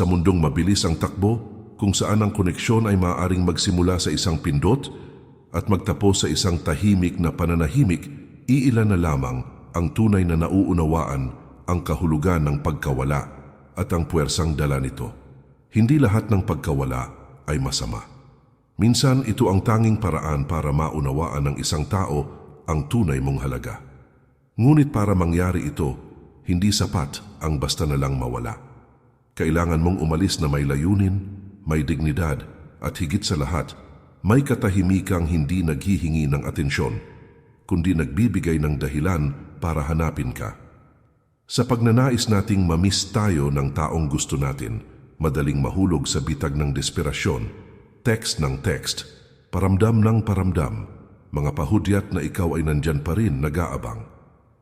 Sa mundong mabilis ang takbo, kung saan ang koneksyon ay maaaring magsimula sa isang pindot at magtapos sa isang tahimik na pananahimik, iilan na lamang ang tunay na nauunawaan ang kahulugan ng pagkawala at ang puwersang dala nito. Hindi lahat ng pagkawala ay masama. Minsan ito ang tanging paraan para maunawaan ng isang tao ang tunay mong halaga. Ngunit para mangyari ito, hindi sapat ang basta na lang mawala. Kailangan mong umalis na may layunin, may dignidad, at higit sa lahat, may katahimikang hindi naghihingi ng atensyon, kundi nagbibigay ng dahilan para hanapin ka. Sa pagnanais nating mamiss tayo ng taong gusto natin, madaling mahulog sa bitag ng desperasyon, text ng text, paramdam ng paramdam, mga pahudyat na ikaw ay nandyan pa rin nag-aabang.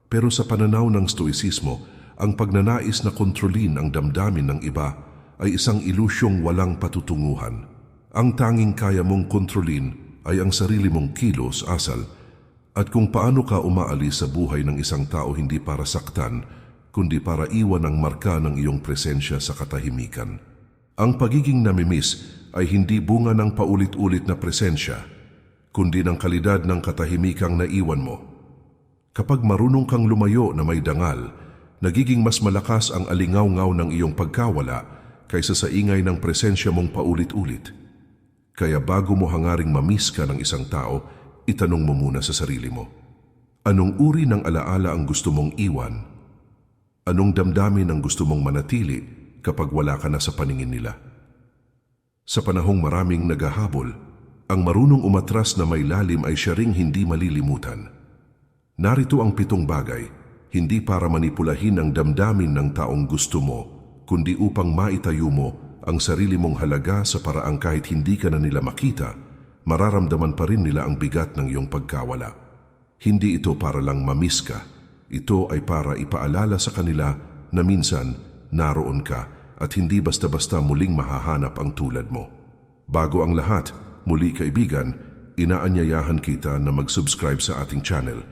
Pero sa pananaw ng stoicismo, ang pagnanais na kontrolin ang damdamin ng iba ay isang ilusyong walang patutunguhan. Ang tanging kaya mong kontrolin ay ang sarili mong kilos asal at kung paano ka umaalis sa buhay ng isang tao hindi para saktan, kundi para iwan ang marka ng iyong presensya sa katahimikan. Ang pagiging namimiss ay hindi bunga ng paulit-ulit na presensya, kundi ng kalidad ng katahimikang naiwan mo. Kapag marunong kang lumayo na may dangal, nagiging mas malakas ang alingaw-ngaw ng iyong pagkawala kaysa sa ingay ng presensya mong paulit-ulit. Kaya bago mo hangaring mamiss ka ng isang tao, itanong mo muna sa sarili mo. Anong uri ng alaala ang gusto mong iwan? Anong damdamin ang gusto mong manatili kapag wala ka na sa paningin nila? Sa panahong maraming naghahabol, ang marunong umatras na may lalim ay siya ring hindi malilimutan. Narito ang pitong bagay, hindi para manipulahin ang damdamin ng taong gusto mo, kundi upang maitayo mo ang sarili mong halaga sa paraang kahit hindi ka na nila makita, mararamdaman pa rin nila ang bigat ng iyong pagkawala. Hindi ito para lang mamiss ka, ito ay para ipaalala sa kanila na minsan naroon ka at hindi basta-basta muling mahahanap ang tulad mo. Bago ang lahat, muli kaibigan, inaanyayahan kita na mag-subscribe sa ating channel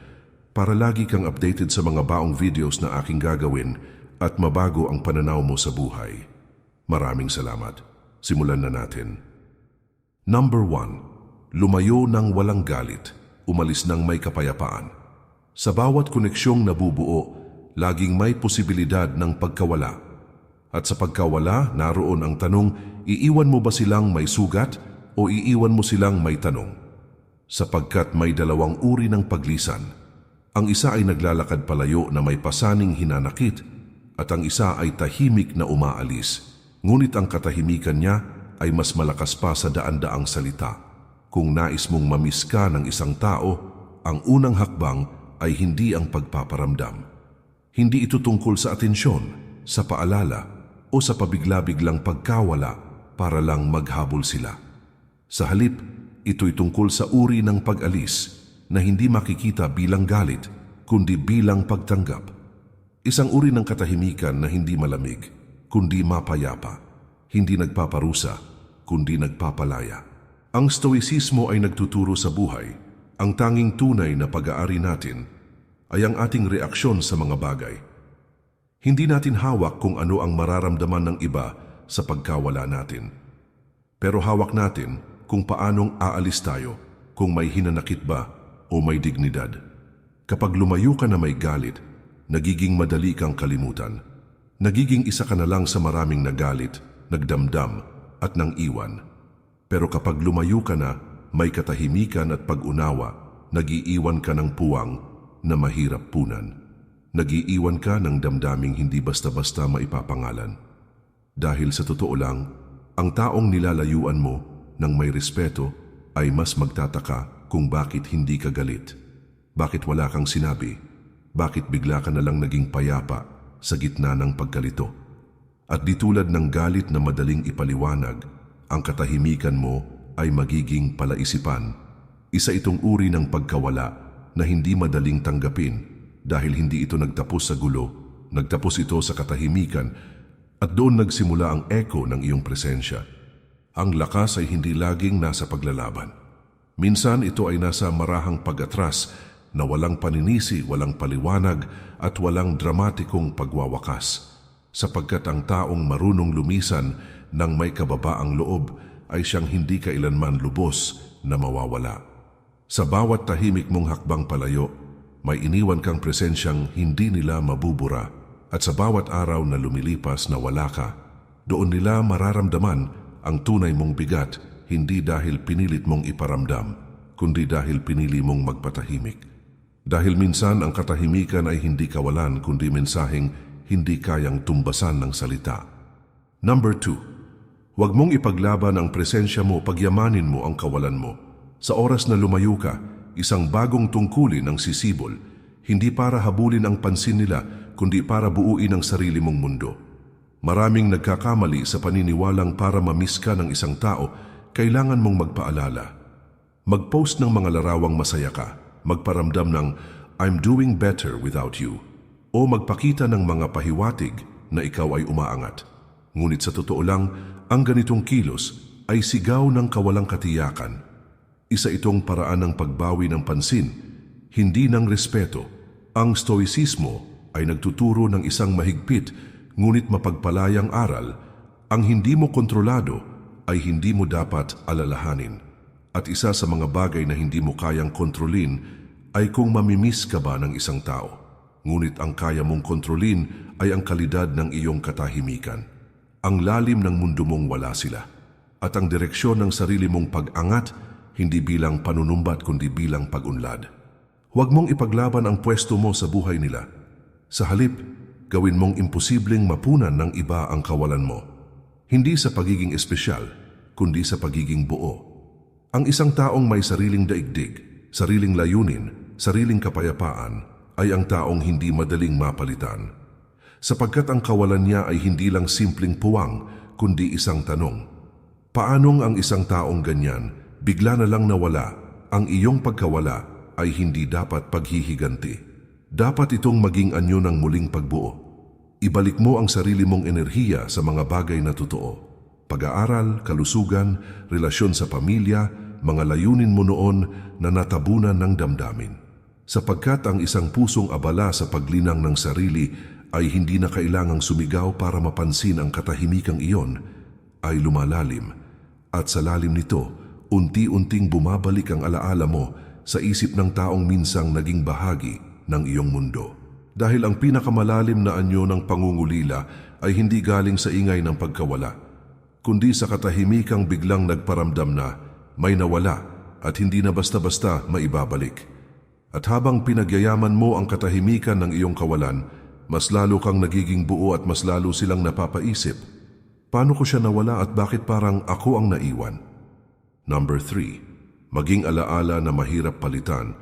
para lagi kang updated sa mga baong videos na aking gagawin at mabago ang pananaw mo sa buhay. Maraming salamat. Simulan na natin. Number 1. Lumayo ng walang galit, umalis ng may kapayapaan. Sa bawat koneksyong nabubuo, laging may posibilidad ng pagkawala. At sa pagkawala, naroon ang tanong, iiwan mo ba silang may sugat o iiwan mo silang may tanong? Sapagkat may dalawang uri ng paglisan. Ang isa ay naglalakad palayo na may pasaning hinanakit at ang isa ay tahimik na umaalis. Ngunit ang katahimikan niya ay mas malakas pa sa daan-daang salita. Kung nais mong mamiss ka ng isang tao, ang unang hakbang ay hindi ang pagpaparamdam. Hindi ito tungkol sa atensyon, sa paalala, o sa pabigla-biglang pagkawala para lang maghabol sila. Sa halip, ito'y tungkol sa uri ng pag-alis na hindi makikita bilang galit, kundi bilang pagtanggap. Isang uri ng katahimikan na hindi malamig, kundi mapayapa, hindi nagpaparusa, kundi nagpapalaya. Ang stoicismo ay nagtuturo sa buhay, ang tanging tunay na pag-aari natin ay ang ating reaksyon sa mga bagay. Hindi natin hawak kung ano ang mararamdaman ng iba sa pagkawala natin. Pero hawak natin kung paanong aalis tayo, kung may hinanakit ba o may dignidad. Kapag lumayo ka na may galit, nagiging madali kang kalimutan. Nagiging isa ka na lang sa maraming nagalit, nagdamdam at nang iwan. Pero kapag lumayo ka na, may katahimikan at pag-unawa, nagiiwan ka ng puwang na mahirap punan. Nagiiwan ka ng damdaming hindi basta-basta maipapangalan. Dahil sa totoo lang, ang taong nilalayuan mo ng may respeto ay mas magtataka kung bakit hindi ka galit. Bakit wala kang sinabi? Bakit bigla ka na lang naging payapa sa gitna ng pagkalito? At di tulad ng galit na madaling ipaliwanag, ang katahimikan mo ay magiging palaisipan. Isa itong uri ng pagkawala na hindi madaling tanggapin dahil hindi ito nagtapos sa gulo, nagtapos ito sa katahimikan at doon nagsimula ang echo ng iyong presensya. Ang lakas ay hindi laging nasa paglalaban. Minsan ito ay nasa marahang pag-atras na walang paninisi, walang paliwanag at walang dramatikong pagwawakas. sapagkat ang taong marunong lumisan ng may kababaang loob ay siyang hindi kailanman lubos na mawawala. Sa bawat tahimik mong hakbang palayo, may iniwan kang presensyang hindi nila mabubura at sa bawat araw na lumilipas na wala ka, doon nila mararamdaman ang tunay mong bigat hindi dahil pinilit mong iparamdam, kundi dahil pinili mong magpatahimik. Dahil minsan ang katahimikan ay hindi kawalan kundi mensaheng hindi kayang tumbasan ng salita. Number two, huwag mong ipaglaban ang presensya mo pagyamanin mo ang kawalan mo. Sa oras na lumayo ka, isang bagong tungkulin ang sisibol, hindi para habulin ang pansin nila kundi para buuin ang sarili mong mundo. Maraming nagkakamali sa paniniwalang para mamiss ka ng isang tao, kailangan mong magpaalala. Mag-post ng mga larawang masaya ka, magparamdam ng I'm doing better without you, o magpakita ng mga pahiwatig na ikaw ay umaangat. Ngunit sa totoo lang, ang ganitong kilos ay sigaw ng kawalang katiyakan. Isa itong paraan ng pagbawi ng pansin, hindi ng respeto. Ang stoicismo ay nagtuturo ng isang mahigpit ngunit mapagpalayang aral. Ang hindi mo kontrolado ay hindi mo dapat alalahanin. At isa sa mga bagay na hindi mo kayang kontrolin ay kung mamimiss ka ba ng isang tao. Ngunit ang kaya mong kontrolin ay ang kalidad ng iyong katahimikan. Ang lalim ng mundo mong wala sila. At ang direksyon ng sarili mong pag-angat hindi bilang panunumbat kundi bilang pag-unlad. Huwag mong ipaglaban ang pwesto mo sa buhay nila. Sa halip, gawin mong imposibleng mapunan ng iba ang kawalan mo. Hindi sa pagiging espesyal, kundi sa pagiging buo. Ang isang taong may sariling daigdig, sariling layunin, sariling kapayapaan ay ang taong hindi madaling mapalitan. Sapagkat ang kawalan niya ay hindi lang simpleng puwang, kundi isang tanong. Paanong ang isang taong ganyan, bigla na lang nawala, ang iyong pagkawala ay hindi dapat paghihiganti. Dapat itong maging anyo ng muling pagbuo. Ibalik mo ang sarili mong enerhiya sa mga bagay na totoo. Pag-aaral, kalusugan, relasyon sa pamilya, mga layunin mo noon na natabunan ng damdamin. Sapagkat ang isang pusong abala sa paglinang ng sarili ay hindi na kailangang sumigaw para mapansin ang katahimikang iyon, ay lumalalim. At sa lalim nito, unti-unting bumabalik ang alaala mo sa isip ng taong minsang naging bahagi ng iyong mundo. Dahil ang pinakamalalim na anyo ng pangungulila ay hindi galing sa ingay ng pagkawala, kundi sa katahimikang biglang nagparamdam na may nawala at hindi na basta-basta maibabalik. At habang pinagyayaman mo ang katahimikan ng iyong kawalan, mas lalo kang nagiging buo at mas lalo silang napapaisip. Paano ko siya nawala at bakit parang ako ang naiwan? Number 3. Maging alaala na mahirap palitan,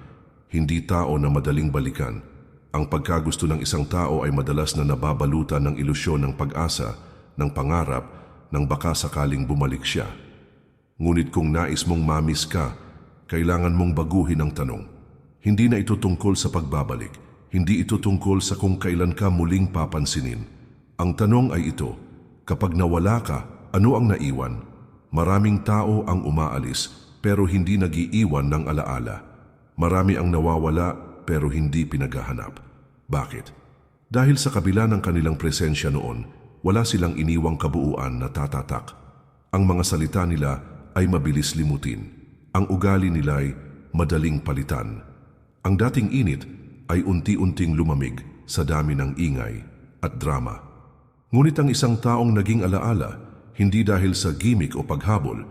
hindi tao na madaling balikan. Ang pagkagusto ng isang tao ay madalas na nababalutan ng ilusyon ng pag-asa, ng pangarap, ng baka sakaling bumalik siya. Ngunit kung nais mong mamis ka, kailangan mong baguhin ang tanong. Hindi na ito tungkol sa pagbabalik. Hindi ito tungkol sa kung kailan ka muling papansinin. Ang tanong ay ito, kapag nawala ka, ano ang naiwan? Maraming tao ang umaalis pero hindi nagiiwan ng alaala. Marami ang nawawala pero hindi pinaghahanap. Bakit? Dahil sa kabila ng kanilang presensya noon, wala silang iniwang kabuuan na tatatak. Ang mga salita nila ay mabilis limutin. Ang ugali nila ay madaling palitan. Ang dating init ay unti-unting lumamig sa dami ng ingay at drama. Ngunit ang isang taong naging alaala, hindi dahil sa gimmick o paghabol,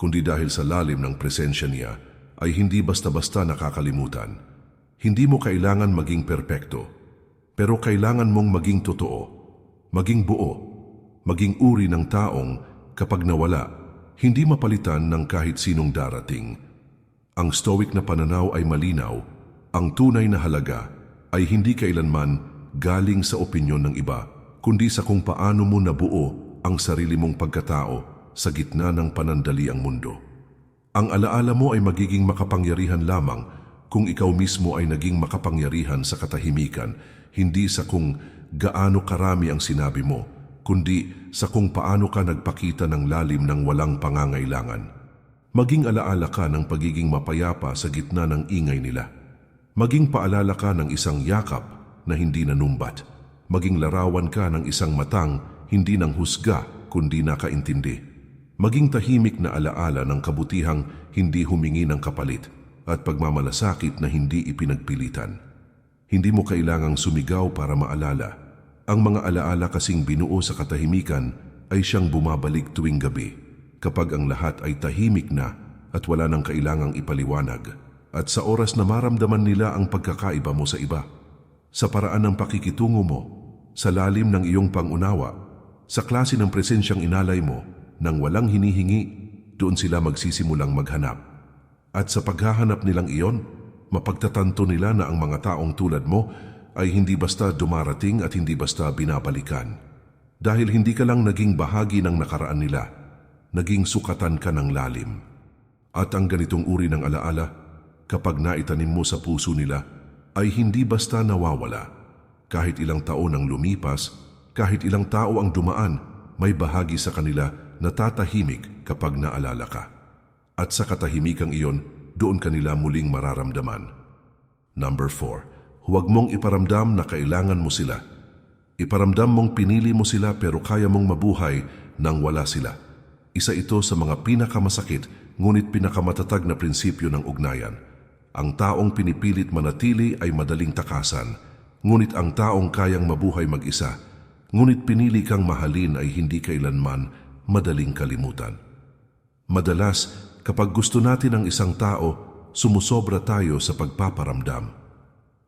kundi dahil sa lalim ng presensya niya, ay hindi basta-basta nakakalimutan. Hindi mo kailangan maging perpekto, pero kailangan mong maging totoo, maging buo, maging uri ng taong kapag nawala, hindi mapalitan ng kahit sinong darating. Ang stoic na pananaw ay malinaw, ang tunay na halaga ay hindi kailanman galing sa opinyon ng iba, kundi sa kung paano mo nabuo ang sarili mong pagkatao sa gitna ng panandaliang mundo. Ang alaala mo ay magiging makapangyarihan lamang kung ikaw mismo ay naging makapangyarihan sa katahimikan, hindi sa kung gaano karami ang sinabi mo, kundi sa kung paano ka nagpakita ng lalim ng walang pangangailangan. Maging alaala ka ng pagiging mapayapa sa gitna ng ingay nila. Maging paalala ka ng isang yakap na hindi nanumbat. Maging larawan ka ng isang matang, hindi ng husga, kundi nakaintindi. Maging tahimik na alaala ng kabutihang hindi humingi ng kapalit at pagmamalasakit na hindi ipinagpilitan. Hindi mo kailangang sumigaw para maalala. Ang mga alaala kasing binuo sa katahimikan ay siyang bumabalik tuwing gabi kapag ang lahat ay tahimik na at wala nang kailangang ipaliwanag at sa oras na maramdaman nila ang pagkakaiba mo sa iba. Sa paraan ng pakikitungo mo, sa lalim ng iyong pangunawa, sa klase ng presensyang inalay mo, nang walang hinihingi, doon sila magsisimulang maghanap. At sa paghahanap nilang iyon, mapagtatanto nila na ang mga taong tulad mo ay hindi basta dumarating at hindi basta binabalikan. Dahil hindi ka lang naging bahagi ng nakaraan nila, naging sukatan ka ng lalim. At ang ganitong uri ng alaala, kapag naitanim mo sa puso nila, ay hindi basta nawawala. Kahit ilang taon ang lumipas, kahit ilang tao ang dumaan, may bahagi sa kanila na tatahimik kapag naalala ka. At sa katahimikang iyon, doon kanila muling mararamdaman. Number 4. Huwag mong iparamdam na kailangan mo sila. Iparamdam mong pinili mo sila pero kaya mong mabuhay nang wala sila. Isa ito sa mga pinakamasakit ngunit pinakamatatag na prinsipyo ng ugnayan. Ang taong pinipilit manatili ay madaling takasan, ngunit ang taong kayang mabuhay mag-isa, ngunit pinili kang mahalin ay hindi kailanman madaling kalimutan. Madalas, kapag gusto natin ang isang tao, sumusobra tayo sa pagpaparamdam.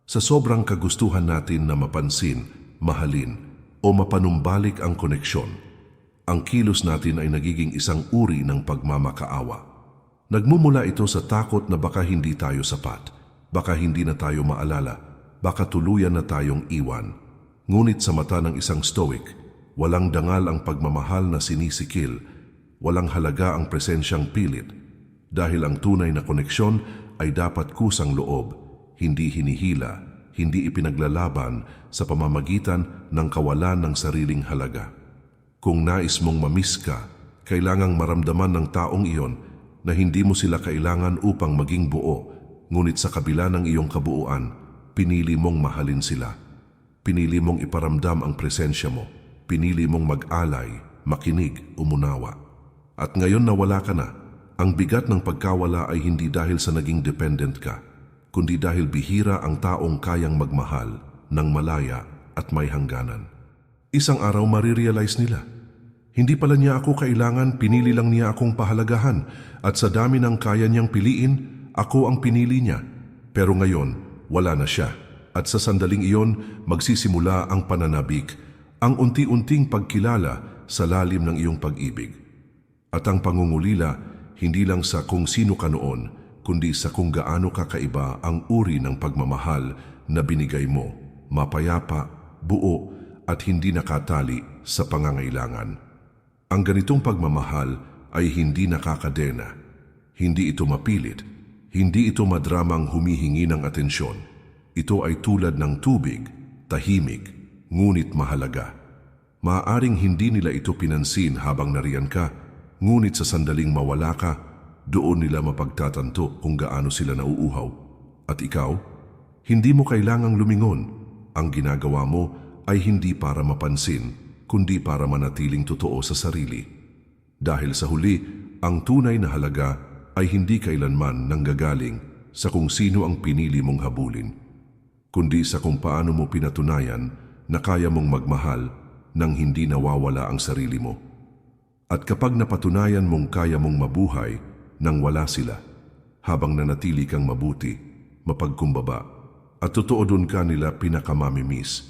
Sa sobrang kagustuhan natin na mapansin, mahalin, o mapanumbalik ang koneksyon, ang kilos natin ay nagiging isang uri ng pagmamakaawa. Nagmumula ito sa takot na baka hindi tayo sapat, baka hindi na tayo maalala, baka tuluyan na tayong iwan. Ngunit sa mata ng isang stoic, walang dangal ang pagmamahal na sinisikil, walang halaga ang presensyang pilit, dahil ang tunay na koneksyon ay dapat kusang loob, hindi hinihila, hindi ipinaglalaban sa pamamagitan ng kawalan ng sariling halaga. Kung nais mong mamiss ka, kailangang maramdaman ng taong iyon na hindi mo sila kailangan upang maging buo, ngunit sa kabila ng iyong kabuuan, pinili mong mahalin sila. Pinili mong iparamdam ang presensya mo. Pinili mong mag-alay, makinig, umunawa. At ngayon na wala ka na, ang bigat ng pagkawala ay hindi dahil sa naging dependent ka, kundi dahil bihira ang taong kayang magmahal ng malaya at may hangganan. Isang araw marirealize nila. Hindi pala niya ako kailangan, pinili lang niya akong pahalagahan at sa dami ng kaya niyang piliin, ako ang pinili niya. Pero ngayon, wala na siya. At sa sandaling iyon, magsisimula ang pananabik, ang unti-unting pagkilala sa lalim ng iyong pag-ibig. At ang pangungulila, hindi lang sa kung sino ka noon, kundi sa kung gaano kakaiba ang uri ng pagmamahal na binigay mo, mapayapa, buo, at hindi nakatali sa pangangailangan. Ang ganitong pagmamahal ay hindi nakakadena. Hindi ito mapilit. Hindi ito madramang humihingi ng atensyon. Ito ay tulad ng tubig, tahimik, ngunit mahalaga. Maaring hindi nila ito pinansin habang nariyan ka, ngunit sa sandaling mawala ka, doon nila mapagtatanto kung gaano sila nauuhaw. At ikaw, hindi mo kailangang lumingon. Ang ginagawa mo ay hindi para mapansin, kundi para manatiling totoo sa sarili. Dahil sa huli, ang tunay na halaga ay hindi kailanman nanggagaling sa kung sino ang pinili mong habulin, kundi sa kung paano mo pinatunayan na kaya mong magmahal nang hindi nawawala ang sarili mo. At kapag napatunayan mong kaya mong mabuhay nang wala sila, habang nanatili kang mabuti, mapagkumbaba, at totoo doon ka nila pinakamamimiss,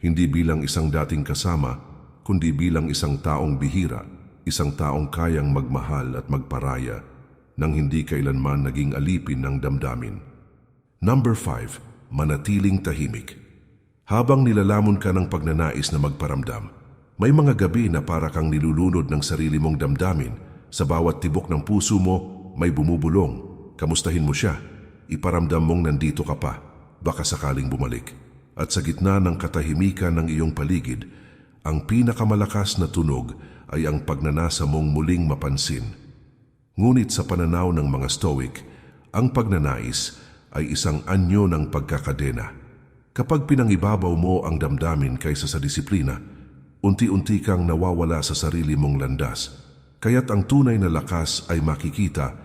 hindi bilang isang dating kasama, kundi bilang isang taong bihira, isang taong kayang magmahal at magparaya nang hindi kailanman naging alipin ng damdamin. Number 5. Manatiling tahimik. Habang nilalamon ka ng pagnanais na magparamdam, may mga gabi na para kang nilulunod ng sarili mong damdamin. Sa bawat tibok ng puso mo, may bumubulong. Kamustahin mo siya. Iparamdam mong nandito ka pa. Baka sakaling bumalik. At sa gitna ng katahimikan ng iyong paligid, ang pinakamalakas na tunog ay ang pagnanasa mong muling mapansin. Ngunit sa pananaw ng mga Stoic, ang pagnanais ay isang anyo ng pagkakadena. Kapag pinangibabaw mo ang damdamin kaysa sa disiplina, unti-unti kang nawawala sa sarili mong landas. Kaya't ang tunay na lakas ay makikita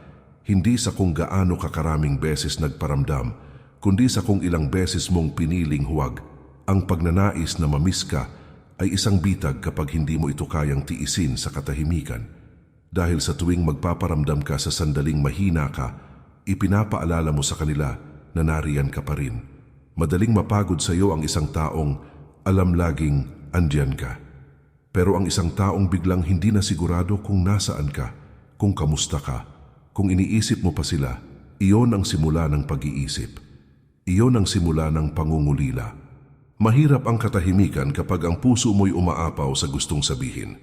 hindi sa kung gaano kakaraming beses nagparamdam, kundi sa kung ilang beses mong piniling huwag. Ang pagnanais na mamiss ka ay isang bitag kapag hindi mo ito kayang tiisin sa katahimikan. Dahil sa tuwing magpaparamdam ka sa sandaling mahina ka, ipinapaalala mo sa kanila na nariyan ka pa rin. Madaling mapagod sa iyo ang isang taong alam laging andyan ka. Pero ang isang taong biglang hindi na sigurado kung nasaan ka, kung kamusta ka, kung iniisip mo pa sila, iyon ang simula ng pag-iisip. Iyon ang simula ng pangungulila. Mahirap ang katahimikan kapag ang puso mo'y umaapaw sa gustong sabihin.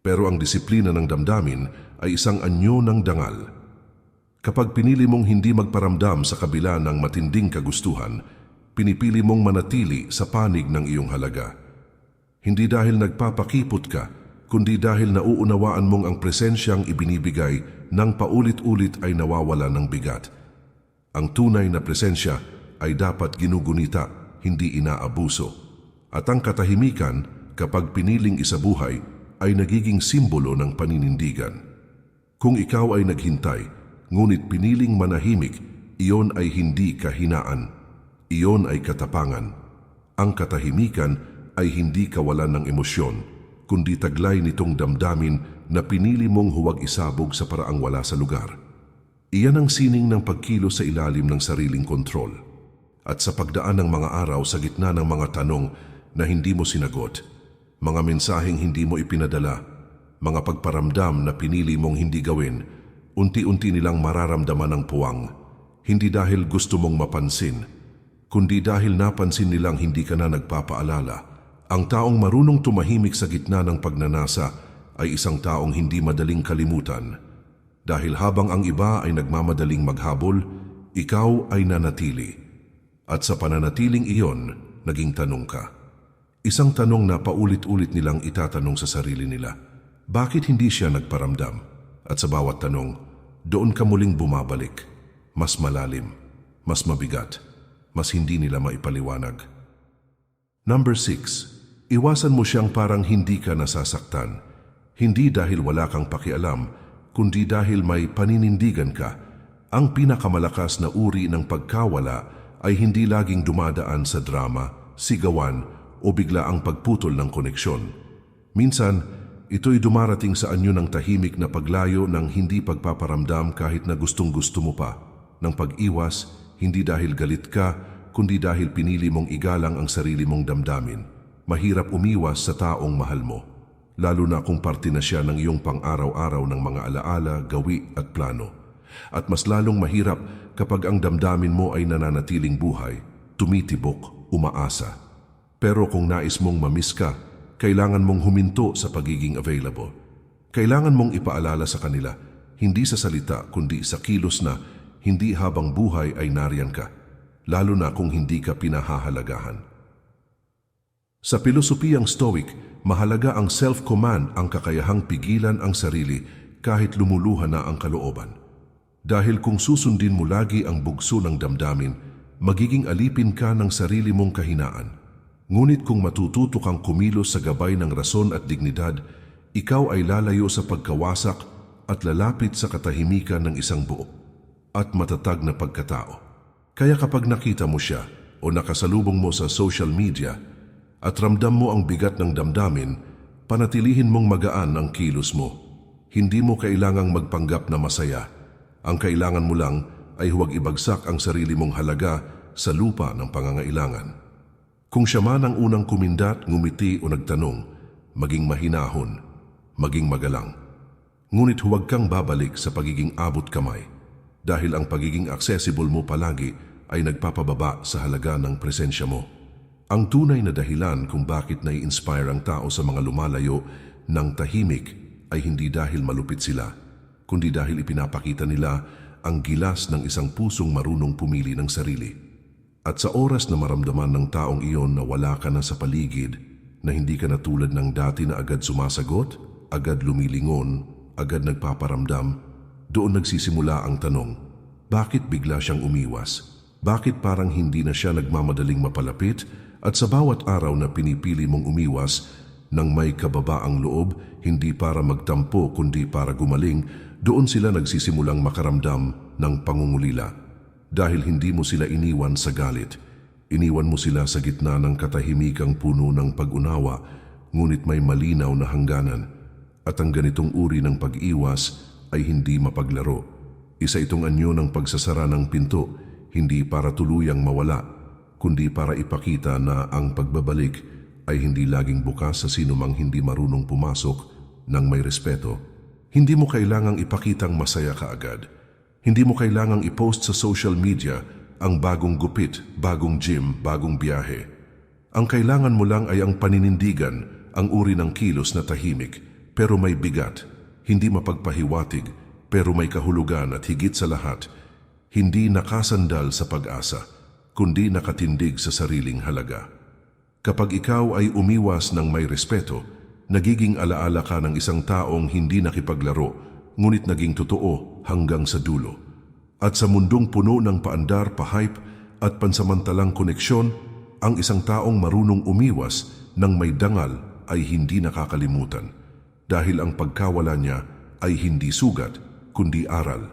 Pero ang disiplina ng damdamin ay isang anyo ng dangal. Kapag pinili mong hindi magparamdam sa kabila ng matinding kagustuhan, pinipili mong manatili sa panig ng iyong halaga. Hindi dahil nagpapakipot ka, kundi dahil nauunawaan mong ang presensyang ibinibigay ng paulit-ulit ay nawawala ng bigat. Ang tunay na presensya ay dapat ginugunita, hindi inaabuso. At ang katahimikan, kapag piniling isabuhay, ay nagiging simbolo ng paninindigan. Kung ikaw ay naghintay, ngunit piniling manahimik, iyon ay hindi kahinaan. Iyon ay katapangan. Ang katahimikan ay hindi kawalan ng emosyon, kundi taglay nitong damdamin na pinili mong huwag isabog sa paraang wala sa lugar. Iyan ang sining ng pagkilos sa ilalim ng sariling kontrol. At sa pagdaan ng mga araw sa gitna ng mga tanong na hindi mo sinagot, mga mensaheng hindi mo ipinadala, mga pagparamdam na pinili mong hindi gawin, unti-unti nilang mararamdaman ang puwang. Hindi dahil gusto mong mapansin, kundi dahil napansin nilang hindi ka na nagpapaalala. Ang taong marunong tumahimik sa gitna ng pagnanasa ay isang taong hindi madaling kalimutan. Dahil habang ang iba ay nagmamadaling maghabol, ikaw ay nanatili. At sa pananatiling iyon, naging tanong ka. Isang tanong na paulit-ulit nilang itatanong sa sarili nila. Bakit hindi siya nagparamdam? At sa bawat tanong, doon ka muling bumabalik. Mas malalim, mas mabigat, mas hindi nila maipaliwanag. Number 6. Iwasan mo siyang parang hindi ka nasasaktan. Hindi dahil wala kang pakialam, kundi dahil may paninindigan ka. Ang pinakamalakas na uri ng pagkawala ay hindi laging dumadaan sa drama, sigawan o bigla ang pagputol ng koneksyon. Minsan, ito'y dumarating sa anyo ng tahimik na paglayo ng hindi pagpaparamdam kahit na gustong gusto mo pa. Ng pag-iwas, hindi dahil galit ka, kundi dahil pinili mong igalang ang sarili mong damdamin. Mahirap umiwas sa taong mahal mo, lalo na kung parte na siya ng iyong pang-araw-araw ng mga alaala, gawi at plano. At mas lalong mahirap kapag ang damdamin mo ay nananatiling buhay, tumitibok, umaasa. Pero kung nais mong mamiss ka, kailangan mong huminto sa pagiging available. Kailangan mong ipaalala sa kanila, hindi sa salita kundi sa kilos na hindi habang buhay ay nariyan ka, lalo na kung hindi ka pinahahalagahan. Sa pilosopiyang Stoic, mahalaga ang self-command ang kakayahang pigilan ang sarili kahit lumuluha na ang kalooban. Dahil kung susundin mo lagi ang bugso ng damdamin, magiging alipin ka ng sarili mong kahinaan. Ngunit kung matututo kang kumilos sa gabay ng rason at dignidad, ikaw ay lalayo sa pagkawasak at lalapit sa katahimikan ng isang buo at matatag na pagkatao. Kaya kapag nakita mo siya o nakasalubong mo sa social media at ramdam mo ang bigat ng damdamin, panatilihin mong magaan ang kilos mo. Hindi mo kailangang magpanggap na masaya. Ang kailangan mo lang ay huwag ibagsak ang sarili mong halaga sa lupa ng pangangailangan. Kung siya man ang unang kumindat, ngumiti o nagtanong, maging mahinahon, maging magalang. Ngunit huwag kang babalik sa pagiging abot kamay dahil ang pagiging accessible mo palagi ay nagpapababa sa halaga ng presensya mo. Ang tunay na dahilan kung bakit nai-inspire ang tao sa mga lumalayo ng tahimik ay hindi dahil malupit sila, kundi dahil ipinapakita nila ang gilas ng isang pusong marunong pumili ng sarili. At sa oras na maramdaman ng taong iyon na wala ka na sa paligid, na hindi ka na tulad ng dati na agad sumasagot, agad lumilingon, agad nagpaparamdam, doon nagsisimula ang tanong, bakit bigla siyang umiwas? Bakit parang hindi na siya nagmamadaling mapalapit at sa bawat araw na pinipili mong umiwas nang may kababaang loob, hindi para magtampo kundi para gumaling, doon sila nagsisimulang makaramdam ng pangungulila. Dahil hindi mo sila iniwan sa galit. Iniwan mo sila sa gitna ng katahimikang puno ng pag-unawa, ngunit may malinaw na hangganan. At ang ganitong uri ng pag-iwas ay hindi mapaglaro. Isa itong anyo ng pagsasara ng pinto, hindi para tuluyang mawala, kundi para ipakita na ang pagbabalik ay hindi laging bukas sa sino mang hindi marunong pumasok ng may respeto. Hindi mo kailangang ipakitang masaya ka agad. Hindi mo kailangang i-post sa social media ang bagong gupit, bagong gym, bagong biyahe. Ang kailangan mo lang ay ang paninindigan, ang uri ng kilos na tahimik, pero may bigat, hindi mapagpahiwatig, pero may kahulugan at higit sa lahat, hindi nakasandal sa pag-asa, kundi nakatindig sa sariling halaga. Kapag ikaw ay umiwas ng may respeto, nagiging alaala ka ng isang taong hindi nakipaglaro, ngunit naging totoo hanggang sa dulo. At sa mundong puno ng paandar, pahype at pansamantalang koneksyon, ang isang taong marunong umiwas ng may dangal ay hindi nakakalimutan. Dahil ang pagkawala niya ay hindi sugat, kundi aral.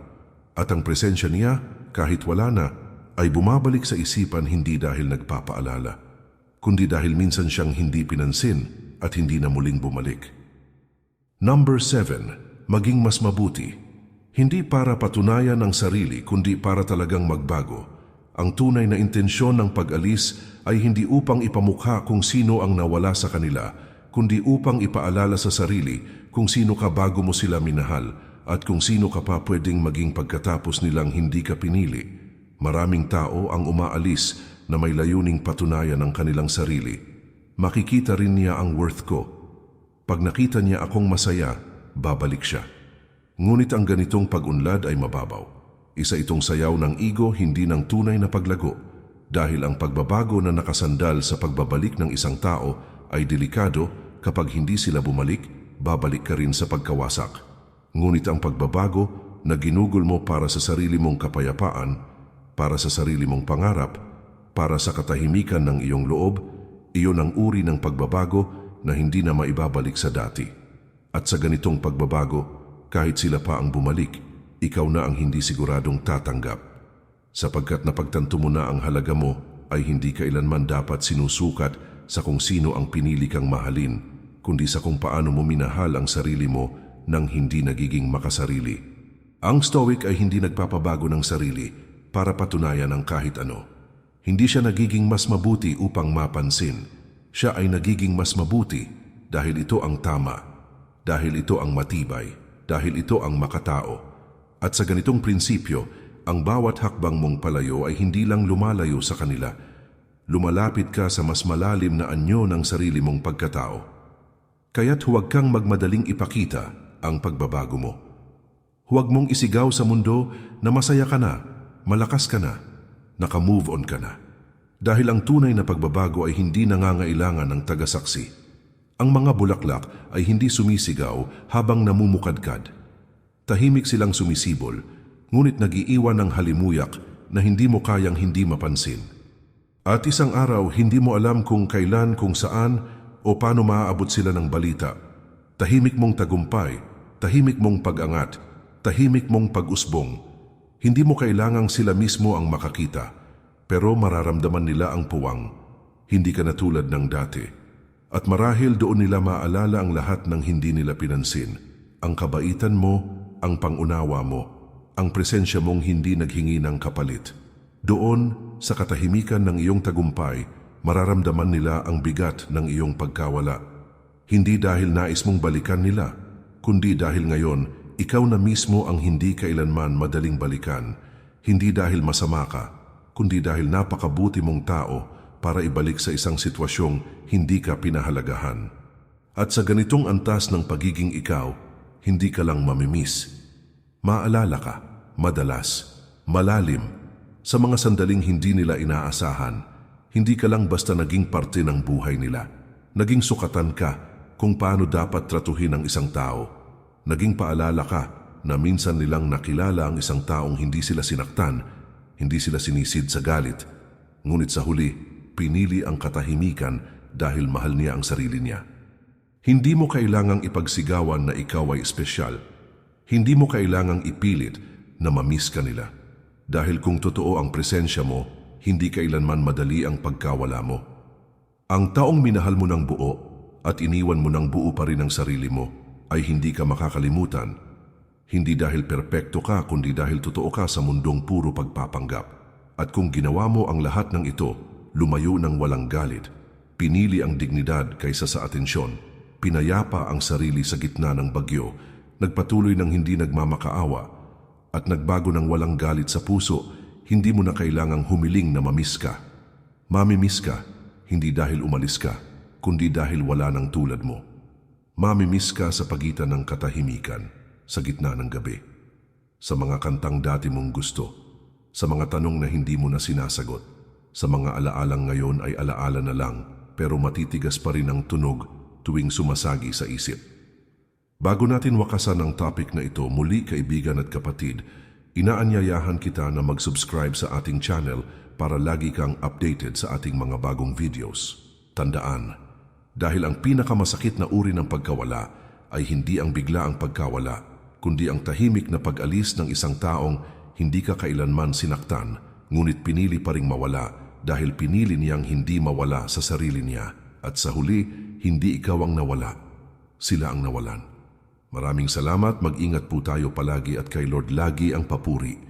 At ang presensya niya, kahit wala na, ay bumabalik sa isipan hindi dahil nagpapaalala kundi dahil minsan siyang hindi pinansin at hindi na muling bumalik. Number 7. Maging mas mabuti. Hindi para patunayan ang sarili kundi para talagang magbago. Ang tunay na intensyon ng pag-alis ay hindi upang ipamukha kung sino ang nawala sa kanila, kundi upang ipaalala sa sarili kung sino ka bago mo sila minahal at kung sino ka pa pwedeng maging pagkatapos nilang hindi ka pinili. Maraming tao ang umaalis na may layuning patunayan ang kanilang sarili. Makikita rin niya ang worth ko. Pag nakita niya akong masaya, babalik siya. Ngunit ang ganitong pag-unlad ay mababaw. Isa itong sayaw ng ego, hindi ng tunay na paglago. Dahil ang pagbabago na nakasandal sa pagbabalik ng isang tao ay delikado kapag hindi sila bumalik, babalik ka rin sa pagkawasak. Ngunit ang pagbabago na ginugol mo para sa sarili mong kapayapaan, para sa sarili mong pangarap, para sa katahimikan ng iyong loob, iyon ang uri ng pagbabago na hindi na maibabalik sa dati. At sa ganitong pagbabago, kahit sila pa ang bumalik, ikaw na ang hindi siguradong tatanggap. Sapagkat napagtanto mo na ang halaga mo ay hindi kailanman dapat sinusukat sa kung sino ang pinili kang mahalin, kundi sa kung paano mo minahal ang sarili mo nang hindi nagiging makasarili. Ang Stoic ay hindi nagpapabago ng sarili para patunayan ang kahit ano. Hindi siya nagiging mas mabuti upang mapansin. Siya ay nagiging mas mabuti dahil ito ang tama, dahil ito ang matibay, dahil ito ang makatao. At sa ganitong prinsipyo, ang bawat hakbang mong palayo ay hindi lang lumalayo sa kanila. Lumalapit ka sa mas malalim na anyo ng sarili mong pagkatao. Kaya't huwag kang magmadaling ipakita ang pagbabago mo. Huwag mong isigaw sa mundo na masaya ka na, malakas ka na, naka-move on ka na. Dahil ang tunay na pagbabago ay hindi nangangailangan ng tagasaksi. Ang mga bulaklak ay hindi sumisigaw habang namumukadkad. Tahimik silang sumisibol, ngunit nagiiwan ng halimuyak na hindi mo kayang hindi mapansin. At isang araw, hindi mo alam kung kailan, kung saan, o paano maaabot sila ng balita. Tahimik mong tagumpay, tahimik mong pag-angat, tahimik mong pag-usbong. Hindi mo kailangang sila mismo ang makakita, pero mararamdaman nila ang puwang. Hindi ka na tulad ng dati. At marahil doon nila maalala ang lahat ng hindi nila pinansin. Ang kabaitan mo, ang pangunawa mo, ang presensya mong hindi naghingi ng kapalit. Doon, sa katahimikan ng iyong tagumpay, mararamdaman nila ang bigat ng iyong pagkawala. Hindi dahil nais mong balikan nila, kundi dahil ngayon, ikaw na mismo ang hindi kailanman madaling balikan. Hindi dahil masama ka, kundi dahil napakabuti mong tao para ibalik sa isang sitwasyong hindi ka pinahalagahan. At sa ganitong antas ng pagiging ikaw, hindi ka lang mamimiss. Maalala ka, madalas, malalim, sa mga sandaling hindi nila inaasahan, hindi ka lang basta naging parte ng buhay nila. Naging sukatan ka kung paano dapat tratuhin ang isang tao. Naging paalala ka na minsan nilang nakilala ang isang taong hindi sila sinaktan Hindi sila sinisid sa galit, ngunit sa huli, pinili ang katahimikan dahil mahal niya ang sarili niya. Hindi mo kailangang ipagsigawan na ikaw ay espesyal. Hindi mo kailangang ipilit na mamiss ka nila. Dahil kung totoo ang presensya mo, hindi kailanman madali ang pagkawala mo. Ang taong minahal mo ng buo at iniwan mo ng buo pa rin ang sarili mo ay hindi ka makakalimutan. Hindi dahil perpekto ka kundi dahil totoo ka sa mundong puro pagpapanggap. At kung ginawa mo ang lahat ng ito, lumayo ng walang galit, pinili ang dignidad kaysa sa atensyon, pinayapa ang sarili sa gitna ng bagyo, nagpatuloy ng hindi nagmamakaawa, at nagbago ng walang galit sa puso, hindi mo na kailangang humiling na mamiss ka. Mamimiss ka, hindi dahil umalis ka, kundi dahil wala ng tulad mo. Mamimiss ka sa pagitan ng katahimikan, sa gitna ng gabi. Sa mga kantang dati mong gusto, sa mga tanong na hindi mo na sinasagot, sa mga alaalang ngayon ay alaala na lang pero matitigas pa rin ang tunog tuwing sumasagi sa isip. Bago natin wakasan ang topic na ito, muli kaibigan at kapatid, inaanyayahan kita na mag-subscribe sa ating channel para lagi kang updated sa ating mga bagong videos. Tandaan, dahil ang pinakamasakit na uri ng pagkawala ay hindi ang bigla ang pagkawala, kundi ang tahimik na pag-alis ng isang taong hindi ka kailanman sinaktan, ngunit pinili pa ring mawala dahil pinili niyang hindi mawala sa sarili niya at sa huli, hindi ikaw ang nawala, sila ang nawalan. Maraming salamat, mag-ingat po tayo palagi at kay Lord lagi ang papuri.